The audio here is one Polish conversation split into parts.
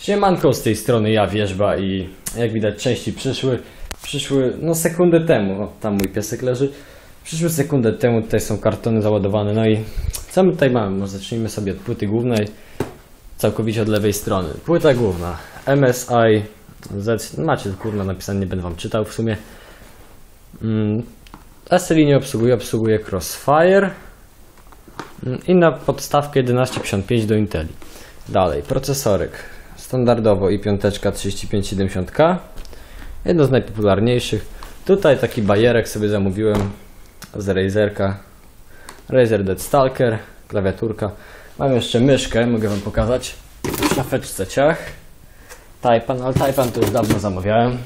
Siemanko z tej strony ja Wierzba i jak widać części przyszły, przyszły no sekundę temu, o, tam mój piesek leży, przyszły sekundę temu, tutaj są kartony załadowane, no i co my tutaj mamy? Może zacznijmy sobie od płyty głównej, całkowicie od lewej strony. Płyta główna, MSI Z, macie kurwa napisane, nie będę wam czytał w sumie. Mm, nie obsługuje, obsługuje Crossfire mm, i na podstawkę 1155 do Inteli. Dalej, procesorek. Standardowo i5 3570K. Jedno z najpopularniejszych. Tutaj taki bajerek sobie zamówiłem z Razerka. Razer Dead Stalker, klawiaturka. Mam jeszcze myszkę, mogę Wam pokazać. W szafeczce ciach. Taipan, ale Taipan to już dawno zamawiałem.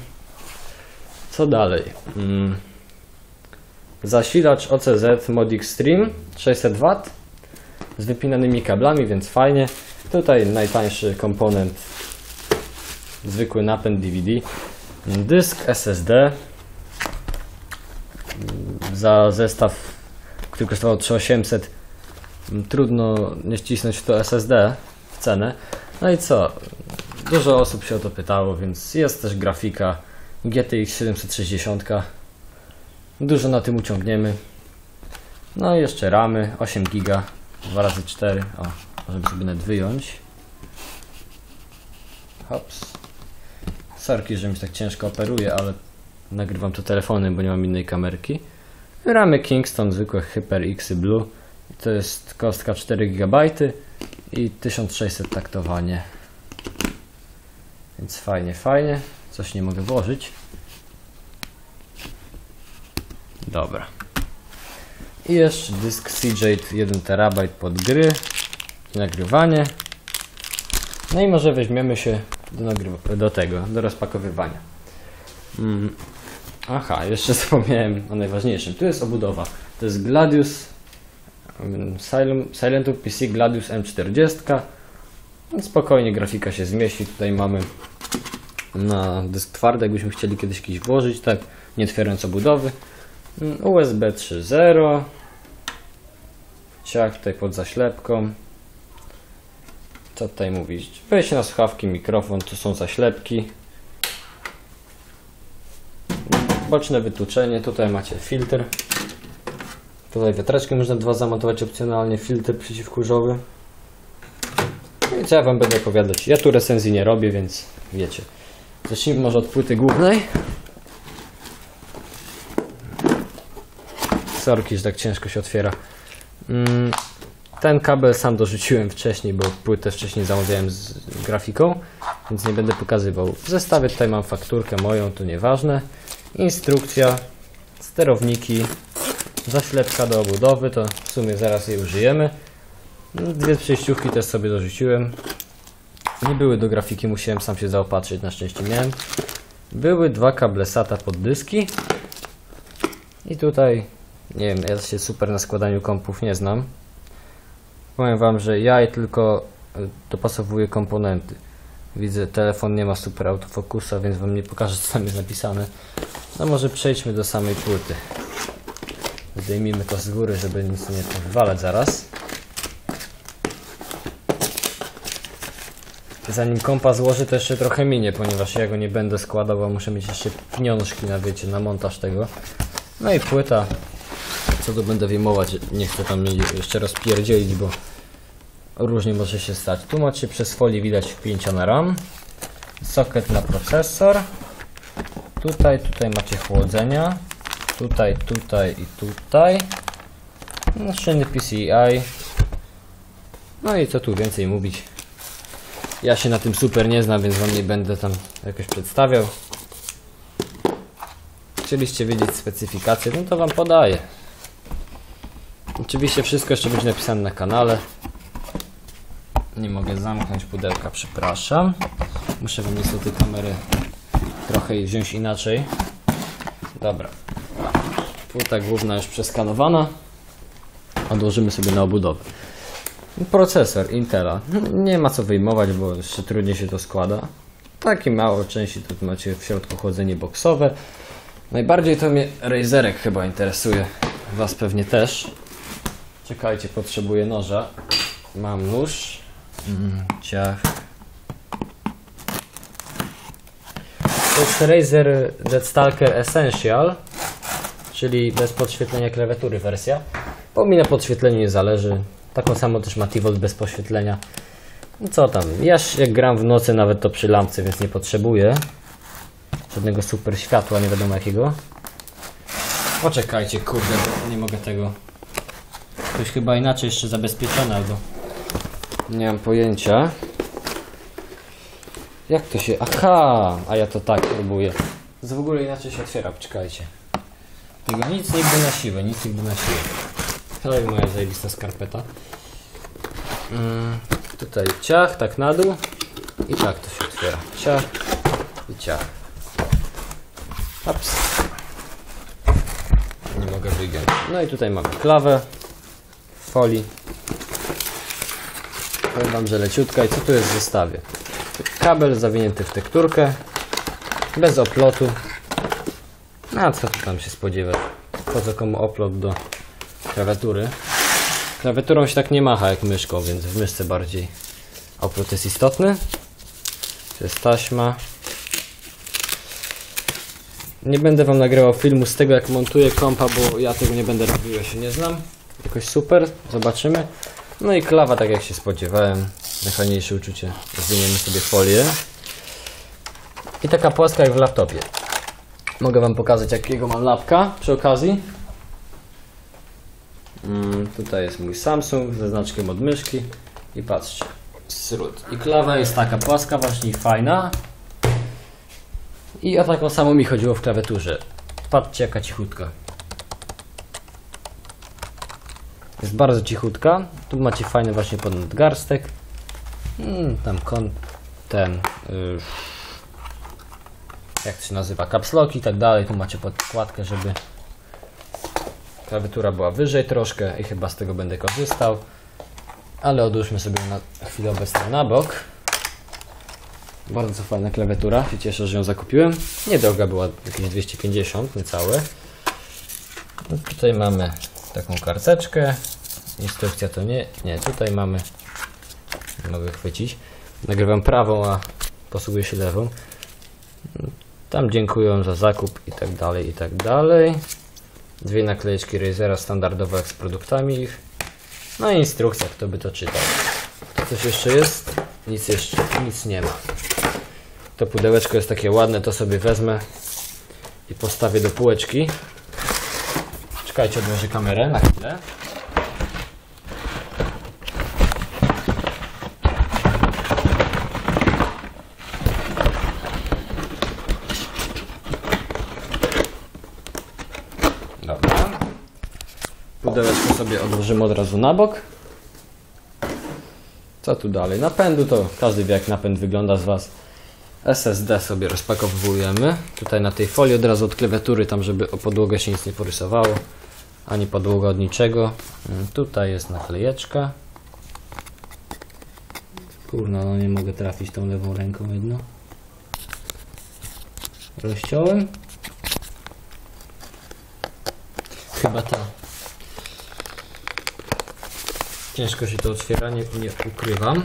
Co dalej? Mm. Zasilacz OCZ Mod Extreme 600W z wypinanymi kablami, więc fajnie. Tutaj najtańszy komponent, zwykły napęd DVD, dysk SSD za zestaw, który kosztował 3800. Trudno nie wcisnąć w to SSD w cenę. No i co? Dużo osób się o to pytało, więc jest też grafika GTX 760. Dużo na tym uciągniemy. No i jeszcze ramy 8 giga 2 razy 4 O, możemy sobie nawet wyjąć. Hops. Sorki, że mi tak ciężko operuje, ale nagrywam to telefonem, bo nie mam innej kamerki. Ramy Kingston, zwykłe HyperX Blue. To jest kostka 4 GB i 1600 taktowanie. Więc fajnie, fajnie. Coś nie mogę włożyć. Dobra. I jeszcze dysk CJ 1 TB pod gry nagrywanie. No i może weźmiemy się do, do tego, do rozpakowywania. Mm. Aha, jeszcze zapomniałem o najważniejszym. Tu jest obudowa. To jest Gladius mm, Silent, PC Gladius M40. No, Spokojnie grafika się zmieści. Tutaj mamy na dysk twardy, jakbyśmy chcieli kiedyś jakiś włożyć, tak, nie otwierając obudowy. Mm, USB 3.0 ciach tutaj pod zaślepką co tutaj mówić? Wejście na słuchawki, mikrofon, tu są zaślepki. Boczne wytłuczenie, tutaj macie filtr. Tutaj wiatraczki można dwa zamontować opcjonalnie, filtr przeciwkurzowy. No i co ja wam będę opowiadać? Ja tu recenzji nie robię, więc wiecie. Zacznijmy może od płyty głównej. Sorki, że tak ciężko się otwiera. Mm, Ten kabel sam dorzuciłem wcześniej, bo płytę wcześniej zamawiałem z grafiką, więc nie będę pokazywał. W zestawie tutaj mam fakturkę moją, to nieważne. Instrukcja, sterowniki, zaślepka do obudowy, to w sumie zaraz je użyjemy. Dwie przejściówki też sobie dorzuciłem. Nie były do grafiki, musiałem sam się zaopatrzyć, na szczęście miałem. Były dwa kable SATA pod dyski. I tutaj nie wiem, ja się super na składaniu kompów nie znam. Powiem wam, że ja tylko y, dopasowuję komponenty. Widzę, telefon nie ma super autofokusa, więc wam nie pokażę co tam jest napisane. No może przejdźmy do samej płyty. Zdejmijmy to z góry, żeby nic nie wywalać zaraz. Zanim kompa złoży, to jeszcze trochę minie, ponieważ ja go nie będę składał, bo muszę mieć jeszcze pieniążki na wiecie, na montaż tego. No i płyta, co tu będę wyjmować, nie chcę tam jeszcze rozpierdzielić, bo różnie może się stać. Tu macie przez folię widać wpięcia na RAM, socket na procesor, tutaj, tutaj macie chłodzenia, tutaj, tutaj i tutaj, no, szyny PCI, no i co tu więcej mówić. Ja się na tym super nie znam, więc wam nie będę tam jakoś przedstawiał. Chcieliście wiedzieć specyfikację, no to wam podaję. Oczywiście wszystko jeszcze będzie napisane na kanale. Nie mogę zamknąć pudełka, przepraszam. Muszę wam niestety kamerę trochę jej wziąć inaczej. Dobra. Płyta główna już przeskanowana. Odłożymy sobie na obudowę. Procesor Intela. Nie ma co wyjmować, bo jeszcze trudniej się to składa. Takie małe części, tu macie w środku chłodzenie boksowe. Najbardziej to mnie Razerek chyba interesuje. Was pewnie też. Czekajcie, potrzebuję noża. Mam nóż. Mm, ciach. To jest Razer Deadstalker Essential, czyli bez podświetlenia klawiatury wersja. Bo mi na podświetleniu nie zależy. Taką samą też ma Tivolt bez podświetlenia. No co tam, ja jak gram w nocy nawet to przy lampce, więc nie potrzebuję żadnego super światła, nie wiadomo jakiego. Poczekajcie, kurde, bo nie mogę tego. Ktoś chyba inaczej jeszcze zabezpieczony albo... Nie mam pojęcia. Jak to się... Aha! A ja to tak próbuję. To w ogóle inaczej się otwiera, czekajcie. Tego nic nigdy na siłę, nic nigdy na siłę. Jest moja zajebista skarpeta. Mm, tutaj ciach, tak na dół. I tak to się otwiera. Ciach i ciach. Ups. Nie mogę wygiąć. No i tutaj mamy klawę folii. Powiem wam, że leciutka. I co tu jest w zestawie? Kabel zawinięty w tekturkę. Bez oplotu. No a co tu tam się spodziewać? Po co komu oplot do klawiatury? Klawiaturą się tak nie macha jak myszką, więc w myszce bardziej oplot jest istotny. To jest taśma. Nie będę wam nagrywał filmu z tego jak montuję kompa, bo ja tego nie będę robił, ja się nie znam. Jakoś super, zobaczymy. No i klawa, tak jak się spodziewałem. Najfajniejsze uczucie. Zdejmiemy sobie folię. I taka płaska jak w laptopie. Mogę wam pokazać jakiego mam lapka przy okazji. Mm, tutaj jest mój Samsung ze znaczkiem od myszki. I patrzcie, sród. I klawa jest taka płaska właśnie fajna. I o taką samą mi chodziło w klawiaturze. Patrzcie jaka cichutka. Jest bardzo cichutka. Tu macie fajny właśnie podnadgarstek. Mm, tam kon... ten... y, jak to się nazywa? Caps lock i tak dalej. Tu macie podkładkę, żeby klawiatura była wyżej troszkę i chyba z tego będę korzystał. Ale odłóżmy sobie na chwilę obecną na bok. Bardzo fajna klawiatura, się cieszę, że ją zakupiłem. Niedroga była, jakieś 250, niecałe. No tutaj mamy taką karteczkę. Instrukcja to nie, nie, tutaj mamy, mogę chwycić. Nagrywam prawą, a posługuję się lewą. Tam dziękuję za zakup i tak dalej, i tak dalej. Dwie naklejeczki Razera standardowo jak z produktami ich. No i instrukcja, kto by to czytał. To coś jeszcze jest? Nic jeszcze, nic nie ma. To pudełeczko jest takie ładne, to sobie wezmę i postawię do półeczki. Czekajcie, odłożę kamerę na chwilę. Dobra. Pudełeczko sobie odłożymy od razu na bok. Co tu dalej? Napędu to każdy wie jak napęd wygląda z Was. SSD sobie rozpakowujemy. Tutaj na tej folii od razu od klawiatury, tam żeby o podłogę się nic nie porysowało. Ani podłoga od niczego. Mm, Tutaj jest naklejeczka. Kurna, no nie mogę trafić tą lewą ręką jedno. Rozciąłem. Chyba ta. Ciężko się to otwiera, nie, ukrywam.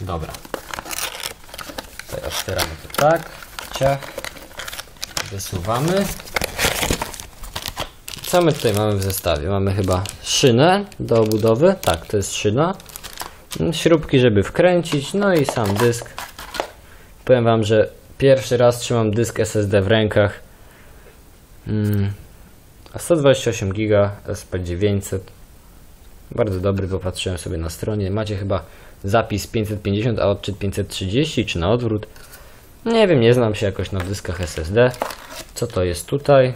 Dobra. Tutaj otwieramy to tak. Ciach. Wysuwamy. Co my tutaj mamy w zestawie? Mamy chyba szynę do obudowy. Tak, to jest szyna. Śrubki, żeby wkręcić. No i sam dysk. Powiem Wam, że pierwszy raz trzymam dysk SSD w rękach. Mm. A 128 GB SP900 bardzo dobry, popatrzyłem sobie na stronie. Macie chyba zapis 550, a odczyt 530, czy na odwrót. Nie wiem, nie znam się jakoś na dyskach SSD. Co to jest tutaj?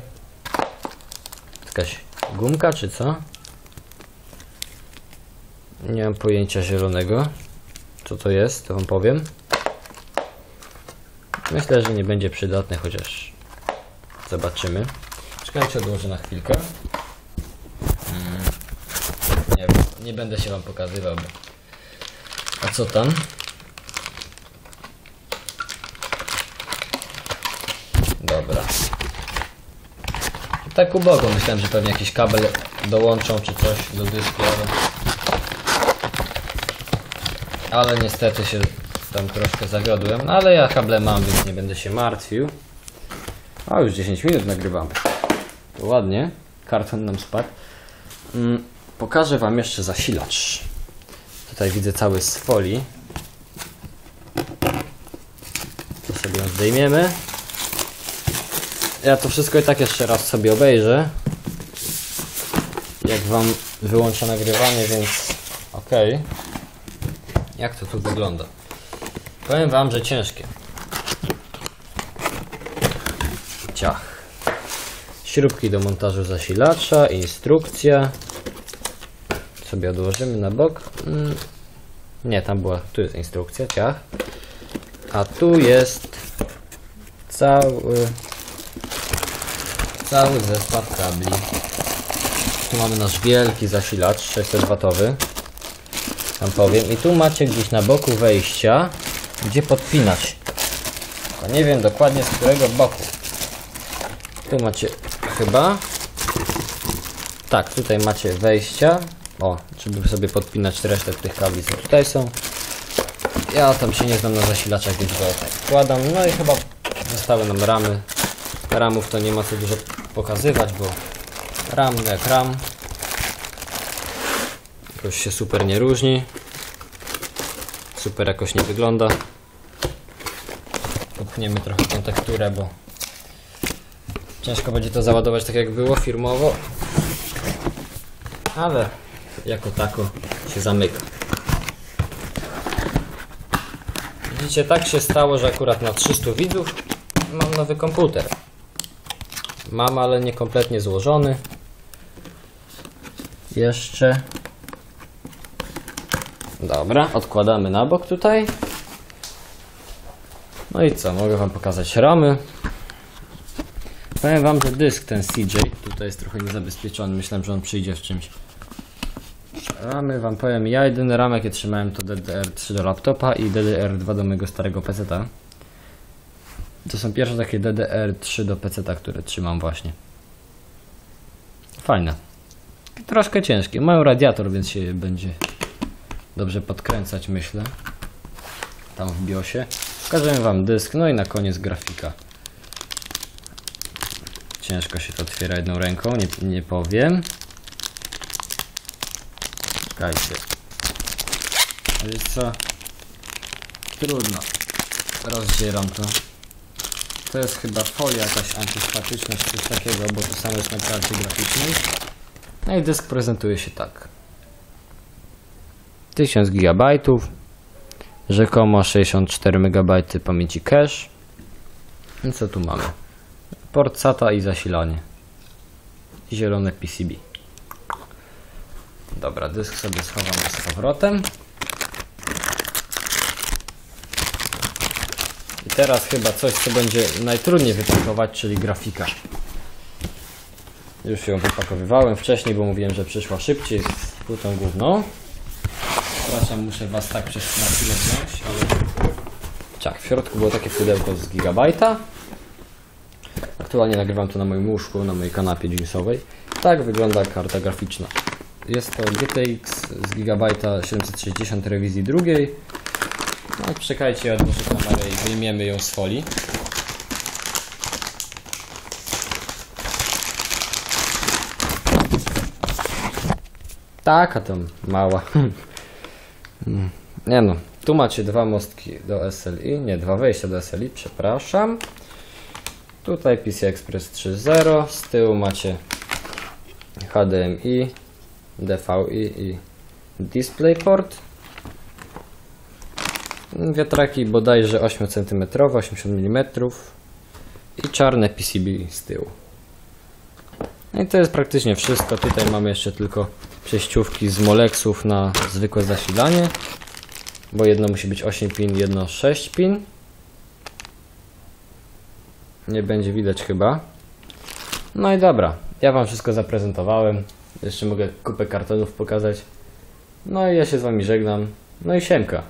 Jakaś gumka, czy co? Nie mam pojęcia zielonego. Co to jest, to wam powiem. Myślę, że nie będzie przydatne, chociaż zobaczymy. Czekajcie, odłożę na chwilkę. Nie będę się wam pokazywał. Bo... A co tam? Dobra. Tak ubogo, myślałem, że pewnie jakiś kabel dołączą czy coś do dysku, ale... Ale niestety się tam troszkę zawiodłem, no ale ja kable mam, więc nie będę się martwił. A już 10 minut nagrywamy. Ładnie. Karton nam spadł. Mm, pokażę Wam jeszcze zasilacz. Tutaj widzę cały z folii. To sobie ją zdejmiemy. Ja to wszystko i tak jeszcze raz sobie obejrzę. Jak Wam wyłączę nagrywanie, więc ok. Jak to tu wygląda? Powiem Wam, że ciężkie. Ciach. Śrubki do montażu zasilacza, instrukcja. Sobie odłożymy na bok. Mm, Nie, tam była, tu jest instrukcja, ciach. A tu jest cały, cały zestaw kabli. Tu mamy nasz wielki zasilacz 600W. Tam powiem. I tu macie gdzieś na boku wejścia, gdzie podpinać. Tylko nie wiem dokładnie z którego boku. Tu macie chyba. Tak, tutaj macie wejścia. O, żeby sobie podpinać resztę tych kabli, co tutaj są. Ja tam się nie znam na zasilaczach, więc go tak wkładam. No i chyba zostały nam ramy. Ramów to nie ma co dużo pokazywać, bo ram jak ram. Jakoś się super nie różni. Super jakoś nie wygląda. Popchniemy trochę tą tekturę, bo ciężko będzie to załadować tak jak było firmowo. Ale jako tako się zamyka. Widzicie, tak się stało, że akurat na 300 widzów mam nowy komputer. Mam, ale niekompletnie złożony. Jeszcze. Dobra, odkładamy na bok tutaj. No i co, mogę Wam pokazać ramy. Powiem Wam, że dysk ten CJ tutaj jest trochę niezabezpieczony. Myślałem, że on przyjdzie w czymś. Ramy Wam powiem, ja jedyny ram jakie trzymałem to DDR3 do laptopa i DDR2 do mojego starego PC-ta. To są pierwsze takie DDR3 do PC-ta, które trzymam właśnie. Fajne. Troszkę ciężkie. Mają radiator, więc się będzie dobrze podkręcać, myślę. Tam w BIOSie. Pokażę Wam dysk, no i na koniec grafika. Ciężko się to otwiera jedną ręką, nie, nie powiem. Czekajcie. Ale co? Trudno. Rozdzieram to. To jest chyba folia jakaś antystatyczna czy coś takiego, bo to samo jest na karcie graficznej. No i dysk prezentuje się tak. 1000 GB, rzekomo 64 MB pamięci cache. I co tu mamy? Port SATA i zasilanie. Zielone PCB. Dobra, dysk sobie schowam z powrotem. I teraz chyba coś, co będzie najtrudniej wypakować, czyli grafika. Już ją wypakowywałem wcześniej, bo mówiłem, że przyszła szybciej z płytą główną. Przepraszam, muszę Was tak przez na chwilę wziąć, ale... Tak, w środku było takie pudełko z gigabajta. Aktualnie nagrywam to na moim łóżku, na mojej kanapie jeansowej. Tak wygląda karta graficzna. Jest to GTX z gigabajta 760 rewizji drugiej. No, czekajcie, odłożę kamerę i wyjmiemy ją z folii. Taka tam mała. Nie no, tu macie dwa mostki do SLI, nie, dwa wejścia do SLI, przepraszam. Tutaj PC Express 3.0, z tyłu macie HDMI, DVI i DisplayPort. Wiatraki bodajże 8 cm, 80 mm i czarne PCB z tyłu. No i to jest praktycznie wszystko. Tutaj mamy jeszcze tylko przejściówki z Molexów na zwykłe zasilanie, bo jedno musi być 8 pin, jedno 6 pin. Nie będzie widać chyba. No i dobra, ja Wam wszystko zaprezentowałem. Jeszcze mogę kupę kartonów pokazać. No i ja się z Wami żegnam. No i siemka.